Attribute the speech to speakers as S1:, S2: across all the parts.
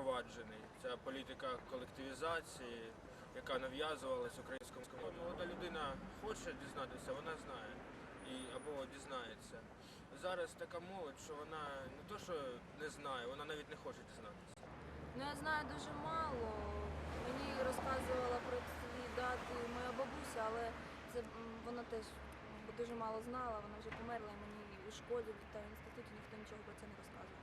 S1: впроваджений. Ця політика колективізації, яка нав'язувалась українському. Молода людина хоче дізнатися, вона знає і або дізнається. Зараз така молодь, що вона не то, що не знає, вона навіть не хоче дізнатися.
S2: Ну, я знаю дуже мало. Мені розказувала про ці дати моя бабуся, але це вона теж дуже мало знала, вона вже померла, і мені у школі та в інституті ніхто нічого про це не розказував.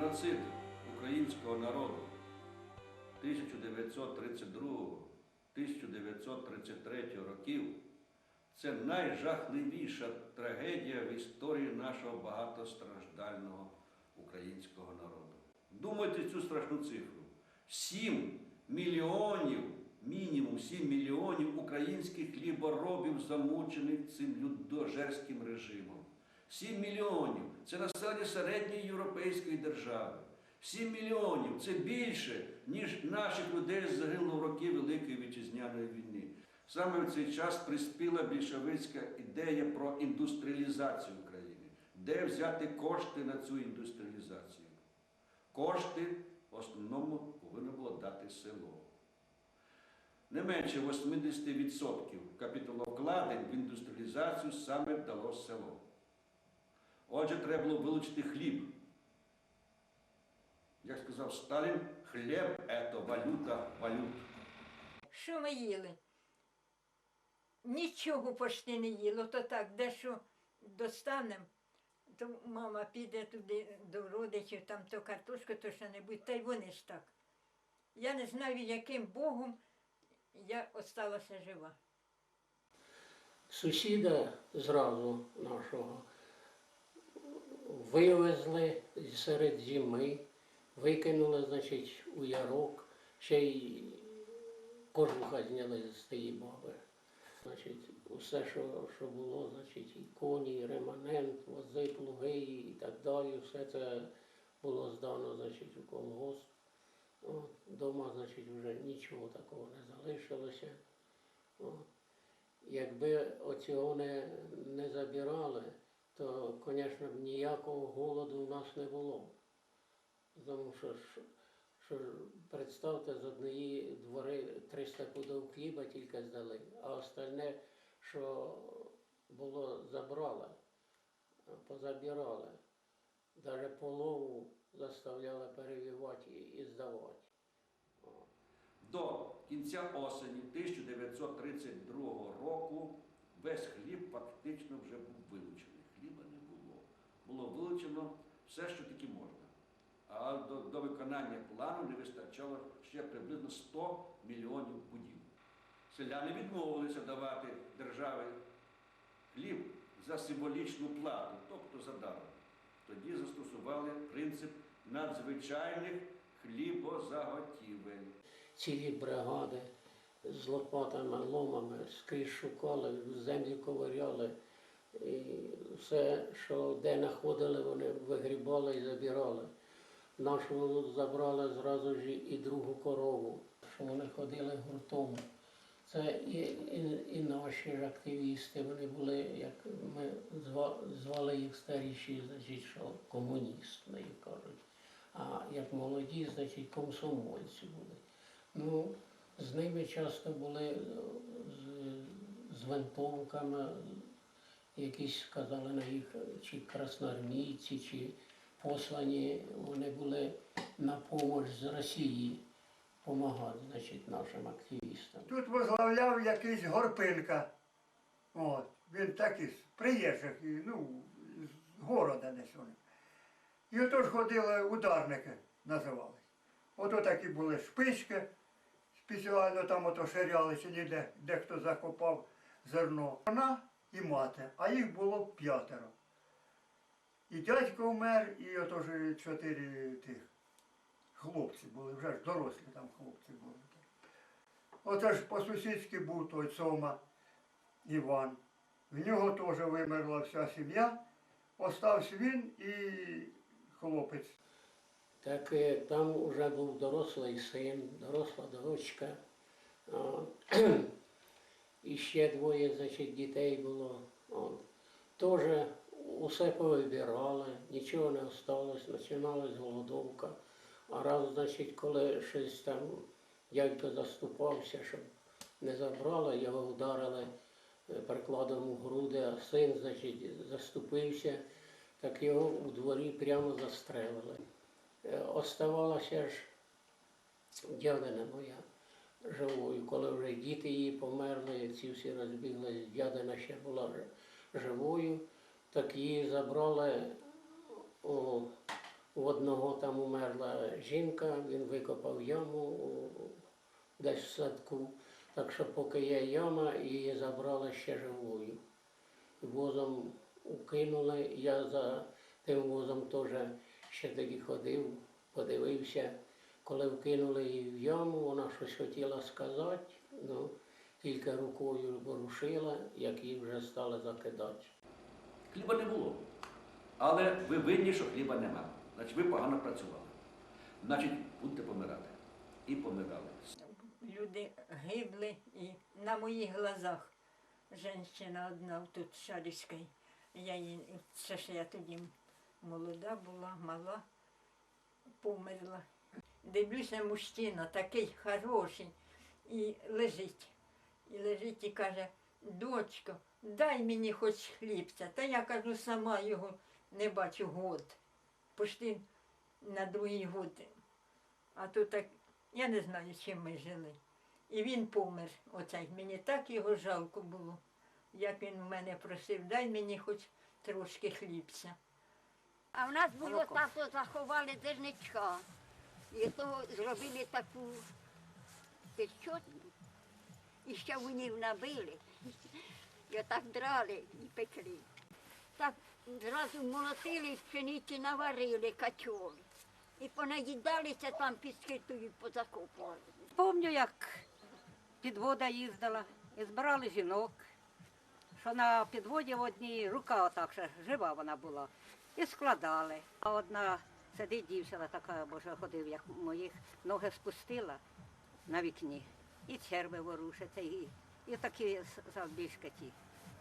S3: Геноцид українського народу 1932-1933 років це найжахливіша трагедія в історії нашого багатостраждального українського народу. Думайте цю страшну цифру. 7 мільйонів, мінімум 7 мільйонів українських хліборобів замучених цим людожерським режимом. 7 мільйонів це населення середньої європейської держави. 7 мільйонів це більше, ніж наших людей загинуло в роки Великої Вітчизняної війни. Саме в цей час приспіла більшовицька ідея про індустріалізацію України. Де взяти кошти на цю індустріалізацію? Кошти в основному повинно було дати село. Не менше 80% капіталовкладень в індустріалізацію саме дало село. Отже, треба було вилучити хліб. Як сказав Сталін, хліб це валюта валют.
S4: Що ми їли? Нічого почти не їло, то так, дещо достанемо, то мама піде туди до родичів, там то картошку, то що-небудь, та й вони ж так. Я не знаю, яким Богом я осталася жива.
S5: Сусіда зразу нашого вивезли серед зими, викинули, значить, у ярок, ще й кожуха зняли з тієї баби. Значить, усе, що, що було, значить, і коні, і реманент, вози, плуги і так далі, все це було здано, значить, у колгосп. Дома, значить, вже нічого такого не залишилося. Якби оцього не, не забирали, то, звісно, б ніякого голоду в нас не було. Тому що, що, представте, з однієї двори 300 пудов хліба тільки здали, а остальне, що було, забрали, позабирали. Навіть полову заставляли перевівати і здавати.
S3: До кінця осені 1932 року весь хліб фактично вже був вилучений. Було. Вилучено все, що тільки можна. А до, до виконання плану не вистачало ще приблизно 100 мільйонів пудів. Селяни відмовилися давати державі хліб за символічну плату, тобто за даром. Тоді застосували принцип надзвичайних хлібозаготівель.
S5: цілі бригади з лопатами, ломами, скрізь шукали, землю ковиряли. І все, що де знаходили, вони вигрібали і забирали. Нашу забрали зразу ж і другу корову, що вони ходили гуртом. Це і, і, і наші ж активісти, вони були, як ми звали їх старіші, значить, що комуністи, кажуть. А як молоді, значить, комсомольці були. Ну, з ними часто були з, з винтовками, якісь сказали на їх, чи красноармійці, чи послані, вони були на допомогу з Росії допомагати, значить, нашим активістам.
S6: Тут возглавляв якийсь Горпинка. От. Він такий з приїжджих, ну, з города десь вони. І отож ходили ударники, називались. Ото такі були шпички, спеціально там ото ширялися, ніде, де хто закопав зерно. Вона і мати, а їх було п'ятеро. І дядько вмер, і отож чотири тих хлопці були, вже ж дорослі там хлопці були. Оце ж по-сусідськи був той Сома Іван. В нього теж вимерла вся сім'я. Остався він і хлопець.
S5: Так е, там вже був дорослий син, доросла дочка. І ще двоє значить, дітей було. О, Теж усе повибирали, нічого не осталось, починалась голодовка. А раз, значить, коли щось там дядько заступався, щоб не забрали, його вдарили е, прикладом у груди, а син, значить, заступився, так його у дворі прямо застрелили. Е, Оставалася ж дядина моя живою. Коли вже діти її померли, ці всі розбіглись, дядина ще була живою, так її забрали у, у одного там умерла жінка, він викопав яму десь в садку. Так що поки є яма, її забрали ще живою. Возом укинули, я за тим возом теж ще тоді ходив, подивився. Коли вкинули її в яму, вона щось хотіла сказати, ну, тільки рукою ворушила, як її вже стали закидати.
S3: Хліба не було. Але ви винні, що хліба нема. Значить, ви погано працювали. Значить, будете помирати. І помирали.
S4: Люди гибли і на моїх глазах. Женщина одна тут Шарівська. Я її, це ж я тоді молода була, мала, померла. Дивлюся, мужчина такий хороший і лежить. І лежить і каже, дочко, дай мені хоч хлібця. Та я кажу, сама його не бачу год. Пошти на другий год. А то так, я не знаю, чим ми жили. І він помер. Оцей. Мені так його жалко було. Як він в мене просив, дай мені хоч трошки хлібця.
S7: А в нас було тато заховали зерничка. І того зробили таку печотну. І ще вонів набили. І отак драли і пекли. Так зразу молотили, пшениці наварили качоли. І понаїдалися там під скитою позакопували.
S8: Помню, як підвода їздила і збирали жінок, що на підводі в одній рука отак ще жива вона була. І складали. А одна сидить дівчина така, боже, ходив, як моїх ноги спустила на вікні. І черви ворушаться, і, і такі завбільшки ті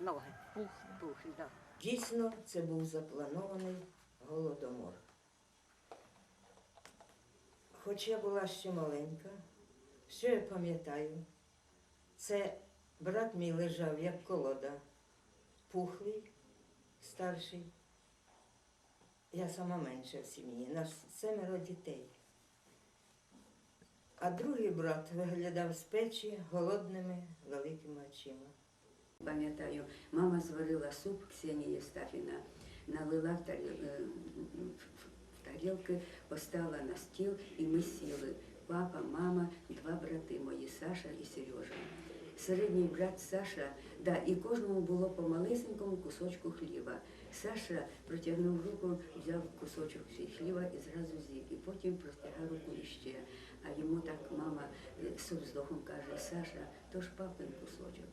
S8: ноги. Пух, пухлі, да.
S9: Дійсно, це був запланований голодомор. Хоч я була ще маленька, що я пам'ятаю, це брат мій лежав як колода, пухлий, старший. Я сама менша в сім'ї, нас семеро дітей. А другий брат виглядав з печі голодними великими очима.
S10: Пам'ятаю, мама зварила суп Ксенія Єстафіна, налила е, в тарілки, поставила на стіл і ми сіли. Папа, мама, два брати мої, Саша і Сережа. Середній брат Саша, да, і кожному було по малесенькому кусочку хліба. Саша протягнув руку, взяв кусочок хліба і зразу з'їв, і потім простягав руку іще. А йому так мама е, з вздохом каже, Саша, то ж папин кусочок.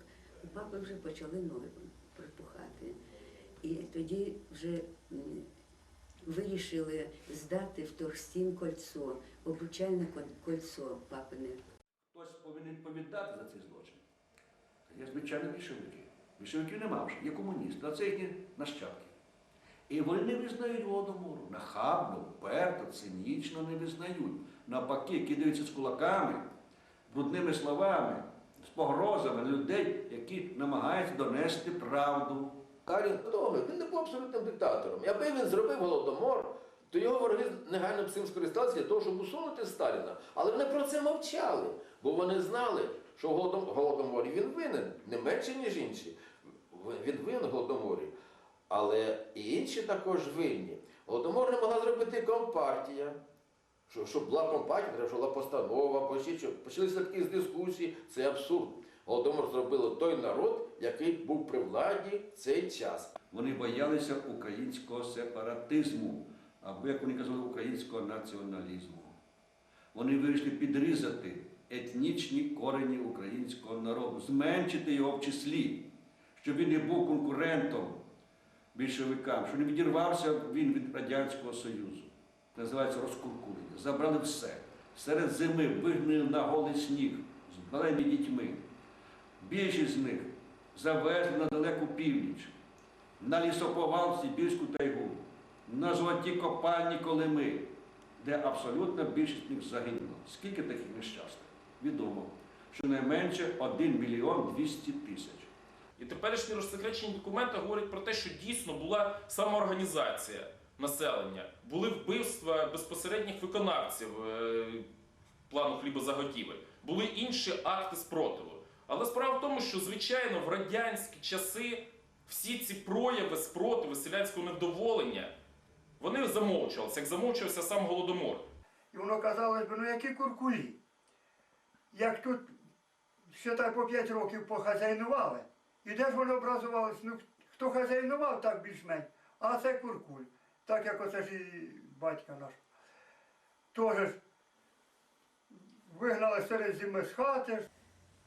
S10: У папи вже почали ноги припухати. І тоді вже вирішили здати в Торстін кольцо, обручальне кольцо папине.
S3: Хтось повинен відповідати за цей злочин. Є звичайно більшовики. Більшовиків нема вже, є комуністи, а це їхні нащадки. І вони не визнають голодомору. Нахабно, вперто, цинічно не визнають. Навпаки, кидаються з кулаками, брудними словами, з погрозами людей, які намагаються донести правду.
S11: Сталін того, він не був абсолютним диктатором. Якби він зробив голодомор, то його вороги негайно б цим скористалися для того, щоб усунути Сталіна. Але вони про це мовчали, бо вони знали, що в голодоморі він винен не менше, ніж інші. Він винен в голодоморі. Але і інші також винні. Голодомор не могла зробити компартія. Що, щоб була компартія, треба, була постанова, почалися такі дискусії. Це абсурд. Голодомор зробили той народ, який був при владі в цей час.
S3: Вони боялися українського сепаратизму, або, як вони казали, українського націоналізму. Вони вирішили підрізати етнічні корені українського народу, зменшити його в числі, щоб він не був конкурентом більшовикам, щоб не відірвався він від Радянського Союзу. Називається розкуркулення. Забрали все. Серед зими вигнали на голий сніг з маленькими дітьми. Більшість з них завезли на далеку північ, на лісоповал Сибірську тайгу, на золоті копальні Колими, де абсолютна більшість з них загинула. Скільки таких нещасних? Відомо, що найменше 1 мільйон 200 тисяч.
S12: Теперішні розсекречені документи говорять про те, що дійсно була самоорганізація населення, були вбивства безпосередніх виконавців е, плану хлібозаготівель, були інші акти спротиву. Але справа в тому, що звичайно в радянські часи всі ці прояви спротиву, селянського невдоволення, вони замовчувалися, як замовчувався сам голодомор.
S6: І воно казалось би, ну які куркулі. Як тут ще так по 5 років похазяйнували, і де ж воно образувалось? Ну хто хазяйнував, так більш-менш, а це куркуль. Так як оце ж і батька наш. Тоже ж вигнали серед зими з хати.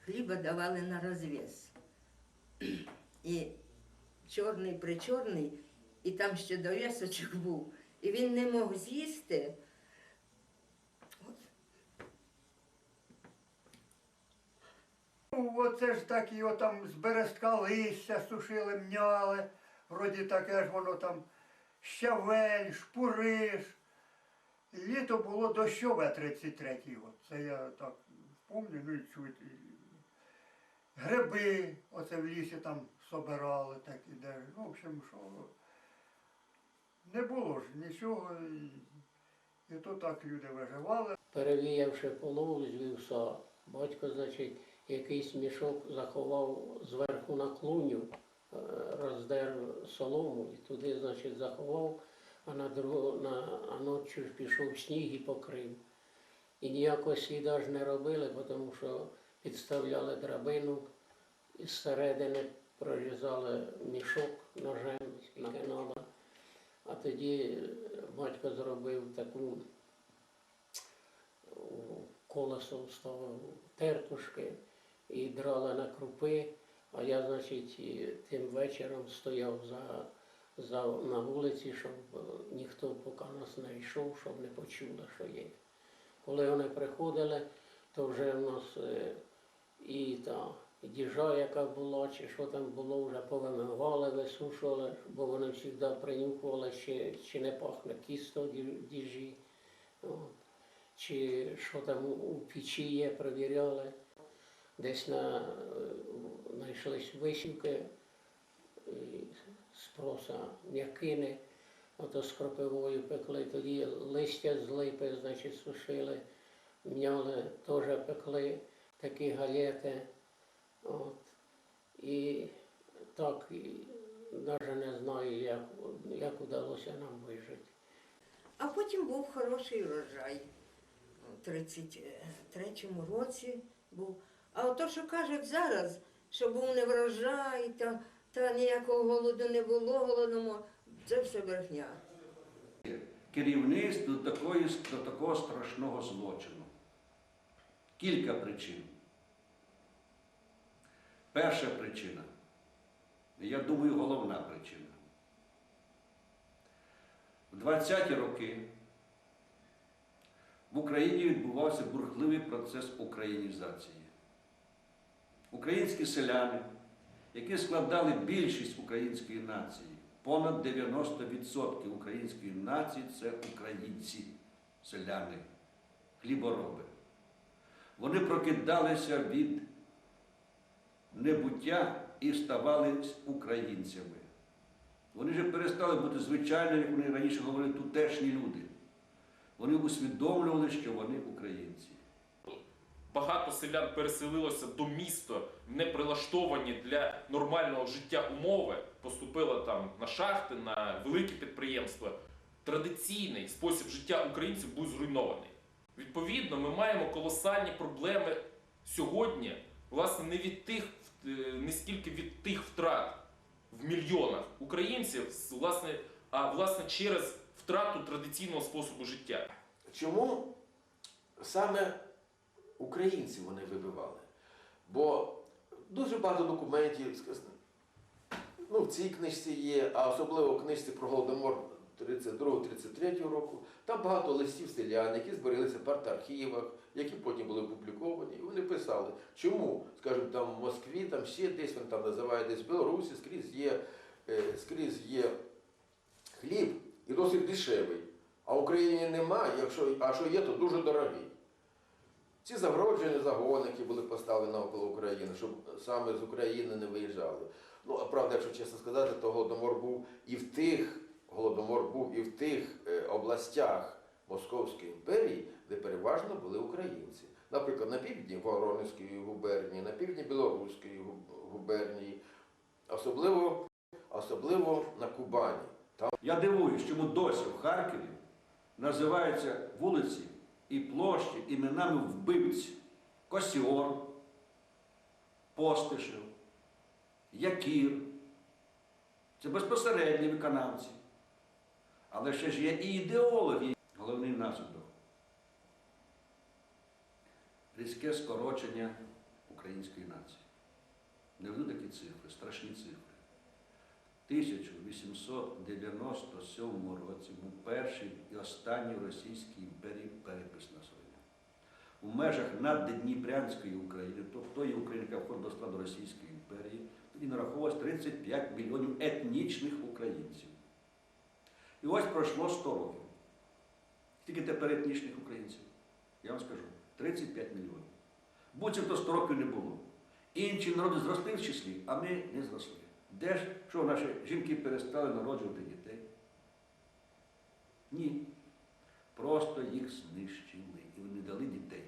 S9: Хліба давали на розв'яз. І чорний причорний, і там ще дов'язочок був. І він не мог з'їсти.
S6: Оце ж так його там з берестка листя сушили, мняли. Вроді таке ж воно там щавель, шпуриш. Літо було дощове 33-й. Це я так пам'ятаю, ну і чуть. Гриби, оце в лісі там собирали, так і де. Ну, в общем, що не було ж нічого. І, і то так люди виживали.
S5: Перевіявши полову з вівса, батько, значить, якийсь мішок заховав зверху на клуню, е, роздер солому і туди, значить, заховав, а на на, а ночі пішов сніг і покрив. І ніякого сліда не робили, тому що підставляли драбину і зсередини прорізали мішок ножем, скільки. А тоді е, батько зробив таку у колесо вставив тертушки і драли на крупи, а я, значить, тим вечором стояв за, за, на вулиці, щоб е, ніхто поки нас не йшов, щоб не почули, що є. Коли вони приходили, то вже в нас е, і та діжа, яка була, чи що там було, вже повимивали, висушували, бо вони завжди принюхували, чи, чи не пахне кісто діжі. Чи що там у печі є, перевіряли. Десь на, е, знайшлись висівки з проса м'якини, ото з кропивою пекли, тоді листя з липи, значить, сушили, м'яли, теж пекли такі галети. От. І так, навіть не знаю, як, як вдалося нам вижити.
S9: А потім був хороший врожай. У 33-му році був. А ото, що кажуть зараз, що був не врожай, та, та ніякого голоду не було, голодомор, це все брехня.
S3: Керівництво до, такої, до такого страшного злочину. Кілька причин. Перша причина, я думаю, головна причина. В 20-ті роки в Україні відбувався бурхливий процес українізації. Українські селяни, які складали більшість української нації, понад 90% української нації це українці, селяни, хлібороби. Вони прокидалися від небуття і ставали українцями. Вони вже перестали бути звичайними, як вони раніше говорили, тутешні люди. Вони усвідомлювали, що вони українці.
S12: Багато селян переселилося до міста в неприлаштовані для нормального життя умови, поступило там на шахти, на великі підприємства. Традиційний спосіб життя українців був зруйнований. Відповідно, ми маємо колосальні проблеми сьогодні, власне, не від тих, е, не скільки від тих втрат в мільйонах українців, власне, а власне через втрату традиційного способу життя.
S11: Чому саме українці вони вибивали? Бо дуже багато документів, ну, в цій книжці є, а особливо в книжці про Голодомор 32-33 року, там багато листів селян, які збереглися в партархівах, які потім були опубліковані. І вони писали, чому, скажімо, там в Москві, там ще десь він там називає десь в Білорусі, скрізь є, е, скрізь є хліб і досить дешевий. А в Україні немає, якщо, а що є, то дуже дорогий. Ці загороджені загони, які були поставлені навколо України, щоб саме з України не виїжджали. Ну, а правда, якщо чесно сказати, то голодомор був і в тих, голодомор був і в тих е, областях Московської імперії, де переважно були українці. Наприклад, на півдні Воронезької губернії, на півдні Білоруської губернії, особливо, особливо на Кубані. Там
S3: Я дивуюсь, чому досі в Харкові називаються вулиці і площі іменами вбивць Косіор, Постишев, Якір. Це безпосередні виконавці. Але ще ж є і ідеологи. Головний наслідок. Різке скорочення української нації. Не веду такі цифри, страшні цифри. 1897 році був перший і останній в Російській імперії перепис населення. У межах наддніпрянської України, тобто тої України, яка входить до складу Російської імперії, тоді нараховувалось 35 мільйонів етнічних українців. І ось пройшло 100 років. Скільки тепер етнічних українців? Я вам скажу, 35 мільйонів. Буцімто 100 років не було. Інші народи зросли в числі, а ми не зросли. Де ж, що наші жінки перестали народжувати дітей? Ні. Просто їх знищили і вони дали дітей.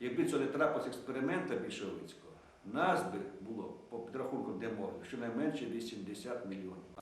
S3: Якби це не трапилось експеримента більшовицького, нас би було, по підрахунку демографів, щонайменше 80 мільйонів.